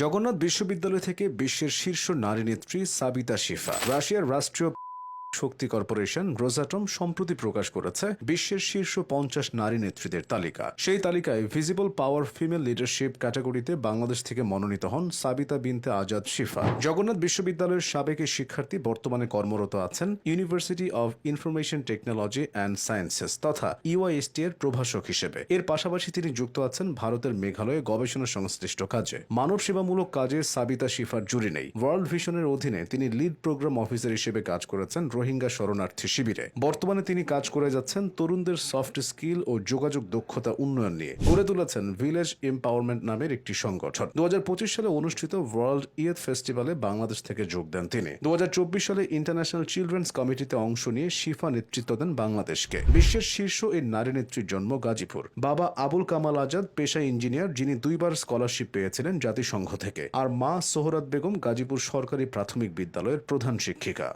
জগন্নাথ বিশ্ববিদ্যালয় থেকে বিশ্বের শীর্ষ নারী নেত্রী সাবিতা শিফা রাশিয়ার রাষ্ট্রীয় শক্তি কর্পোরেশন রোজাটম সম্প্রতি প্রকাশ করেছে বিশ্বের শীর্ষ পঞ্চাশ নারী নেত্রীদের তালিকা। সেই তালিকায় ভিজিবল পাওয়ার ফিমেল লিডারশিপ ক্যাটাগরিতে বাংলাদেশ থেকে মনোনীত হন সাবিতা বিনতে আজাদ শিফা। জগন্নাথ বিশ্ববিদ্যালয়ের সাবেক শিক্ষার্থী বর্তমানে কর্মরত আছেন University of Information Technology and Sciences তথা ইউআইএসটি এর প্রভাষক হিসেবে। এর পাশাপাশি তিনি যুক্ত আছেন ভারতের মেঘালয়ে গবেষণা সংশ্লিষ্ট কাজে। মানব সেবামূলক কাজে সাবিতা শিফার জুড়ি নেই। ওয়ার্ল্ড ভিশনের অধীনে তিনি লিড প্রোগ্রাম অফিসার হিসেবে কাজ করেছেন রোহিঙ্গা শরণার্থী শিবিরে। বর্তমানে তিনি কাজ করে যাচ্ছেন তরুণদের সফট স্কিল ও যোগাযোগ দক্ষতা উন্নয়ন নিয়ে। গড়ে তুলেছেন ভিলেজ এম্পাওয়ারমেন্ট নামের একটি সংগঠন। দু হাজার পঁচিশ সালে অনুষ্ঠিত ওয়ার্ল্ড ইয়থ ফেস্টিভ্যালে বাংলাদেশ থেকে যোগ দেন তিনি। দু হাজার চব্বিশ সালে ইন্টারন্যাশনাল চিলড্রেন্স কমিটিতে অংশ নিয়ে শিফা নেতৃত্ব দেন বাংলাদেশকে। বিশ্বের শীর্ষ এই নারী নেত্রীর জন্ম গাজীপুর। বাবা আবুল কামাল আজাদ, পেশা ইঞ্জিনিয়ার, যিনি দুইবার স্কলারশিপ পেয়েছিলেন জাতিসংঘ থেকে। আর মা সোহরাত বেগম গাজীপুর সরকারি প্রাথমিক বিদ্যালয়ের প্রধান শিক্ষিকা।